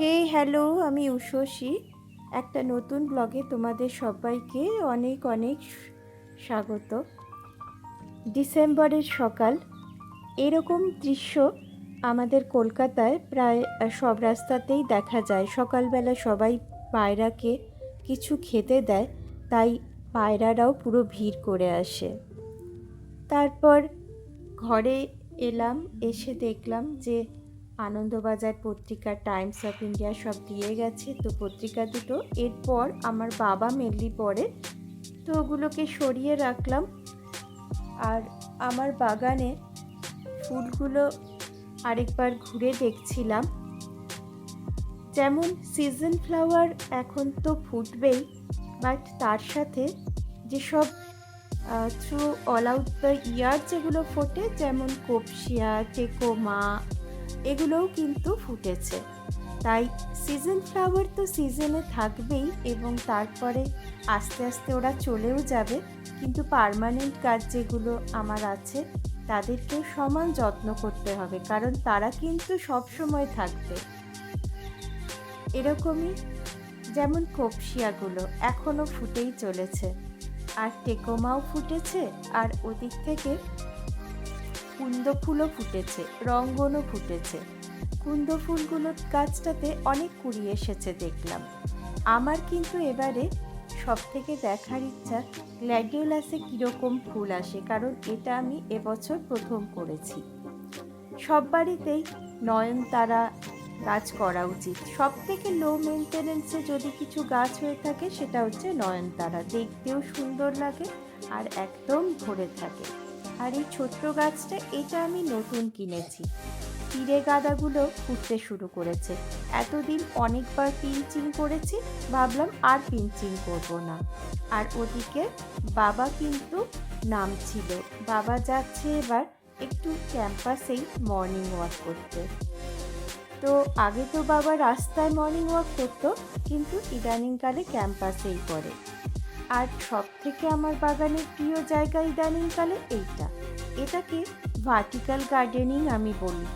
হে, hello, আমি উষসী। একটা নতুন ব্লগে তোমাদের সবাইকে অনেক অনেক স্বাগত। ডিসেম্বরের সকাল। এরকম দৃশ্য আমাদের কলকাতায় প্রায় সব রাস্তাতেই দেখা যায়। সকালবেলা সবাই পায়রাকে কিছু খেতে দেয়, তাই পায়রারাও পুরো ভিড় করে আসে। তারপর ঘরে এলাম, এসে দেখলাম যে আনন্দবাজার পত্রিকা, টাইমস অফ ইন্ডিয়া সব দিয়ে গেছে। তো পত্রিকা দুটো, এরপর আমার বাবা মেনলি পড়ে। তো ওগুলোকে সরিয়ে রাখলাম। আর আমার বাগানে ফুলগুলো আরেকবার ঘুরে দেখছিলাম। যেমন সিজন ফ্লাওয়ার এখন তো ফুটবেই বাট তার সাথে যেসব through all out the year যেগুলো ফোটে, যেমন কোপসিয়া টেকোমা এগুলোও কিন্তু ফুটেছে। তাই সিজন ফ্লাওয়ার তো সিজনে থাকবেই এবং তারপরে আস্তে আস্তে ওরা চলেও যাবে। কিন্তু পার্মানেন্ট গাছ যেগুলো আমার আছে তাদেরকেও সমান যত্ন করতে হবে, কারণ তারা কিন্তু সব সময় থাকবে। এরকমই যেমন কোপসিয়াগুলো এখনও ফুটেই চলেছে। আর টেকোমাও ফুটেছে, আর ওদিক থেকে কুন্দ ফুলও ফুটেছে, রঙ্গনও ফুটেছে। কুন্দ ফুলগুলোর গাছটাতে অনেক কুড়ি এসেছে দেখলাম। আমার কিন্তু এবারে সব থেকে দেখার ইচ্ছা গ্ল্যাডিওলাসে কীরকম ফুল আসে, কারণ এটা আমি এবছর প্রথম করেছি। সব বাড়িতেই নয়নতারা গাছ করা উচিত। সব থেকে লো মেনটেনেন্সে যদি কিছু গাছ হয়ে থাকে, সেটা হচ্ছে নয়নতারা। দেখতেও সুন্দর লাগে আর একদম ভরে থাকে। আর এই ছোট্ট গাছটা, এটা আমি নতুন কিনেছি। তীরে গাঁদাগুলো ফুটতে শুরু করেছে। এতদিন অনেকবার পিঞ্চিং করেছি, ভাবলাম আর পিঞ্চিং করব না। আর ওদিকে বাবা কিন্তু নামছিল। বাবা যাচ্ছে এবার একটু ক্যাম্পাসেই মর্নিং ওয়াক করতে। তো আগে তো বাবা রাস্তায় মর্নিং ওয়াক করতো, কিন্তু ইদানিংকালে ক্যাম্পাসেই করে। আর সব থেকে আমার বাগানের প্রিয় জায়গা ইদানিংকালে এইটা। এটাকে ভার্টিক্যাল গার্ডেনিং আমি বলি।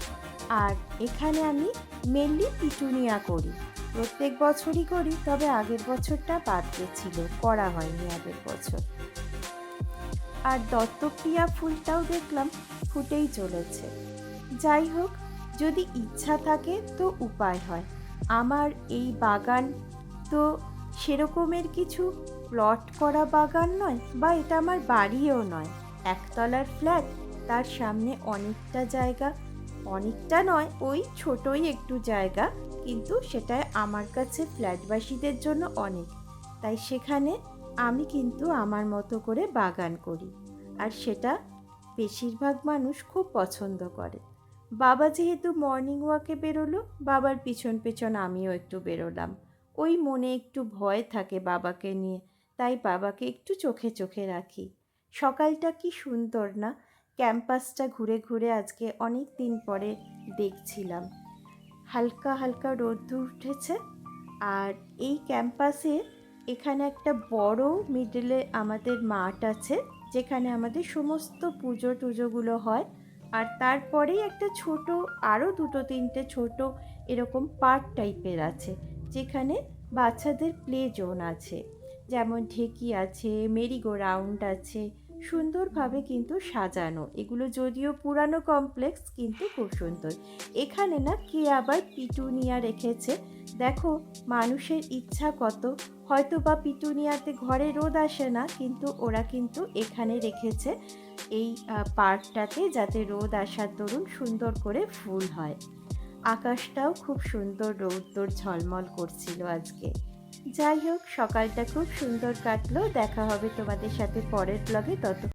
আর এখানে আমি মেনলি পিটুনিয়া করি। প্রত্যেক বছরই করি, তবে আগের বছরটা বাদ গেছিল, করা হয়নি আগের বছর। আর দত্তপ্রিয়া ফুলটাও দেখলাম ফুটেই চলেছে। যাই হোক, যদি ইচ্ছা থাকে তো উপায় হয়। আমার এই বাগান তো সেরকমের কিছু প্লট করা বাগান নয় বা এটা আমার বাড়িও নয়। একতলার ফ্ল্যাট, তার সামনে অনেকটা জায়গা। অনেকটা নয়, ওই ছোটই একটু জায়গা, কিন্তু সেটাই আমার কাছে ফ্ল্যাটবাসীদের জন্য অনেক। তাই সেখানে আমি কিন্তু আমার মতো করে বাগান করি। আর সেটা বেশিরভাগ মানুষ খুব পছন্দ করে। বাবা যেহেতু মর্নিং ওয়াকে বেরোলো, বাবার পিছন পেছন আমিও একটু বেরোলাম। ওই মনে একটু ভয় থাকে বাবাকে নিয়ে। তাই বাবাকে একটু চোখে চোখে রাখি। সকালটা কি সুন্দর না? ক্যাম্পাসটা ঘুরে ঘুরে আজকে অনেক দিন পরে দেখছিলাম। হালকা হালকা রোদ্দুর উঠেছে। আর এই ক্যাম্পাসে এখানে একটা বড় মিডলে আমাদের মাঠ আছে, যেখানে আমাদের সমস্ত পুজো টুজোগুলো হয়। আর তারপরেই একটা ছোট আরও দুটো তিনটে ছোট এরকম পার্ক টাইপের আছে, যেখানে বাচ্চাদের প্লে জোন আছে। যেমন ঢেকি আছে মেরিগো রাউন্ড আছে, সুন্দরভাবে কিন্তু সাজানো। এগুলো যদিও পুরানো কমপ্লেক্স, কিন্তু খুব সুন্দর। এখানে না, কে আবার পিটুনিয়া রেখেছে? দেখো, মানুষের ইচ্ছা কত। হয়তো বা পিটুনিয়াতে ঘরে রোদ আসে না, কিন্তু ওরা কিন্তু এখানে রেখেছে এই পার্কটাতে যাতে রোদ আসার দরুন সুন্দর করে ফুল হয়। আকাশটাও খুব সুন্দর রৌদ্র ঝলমল করছিল আজকে। যাই হোক সকালটা খুব সুন্দর কাটলো। দেখা হবে তোমাদের সাথে পরের ব্লগে তত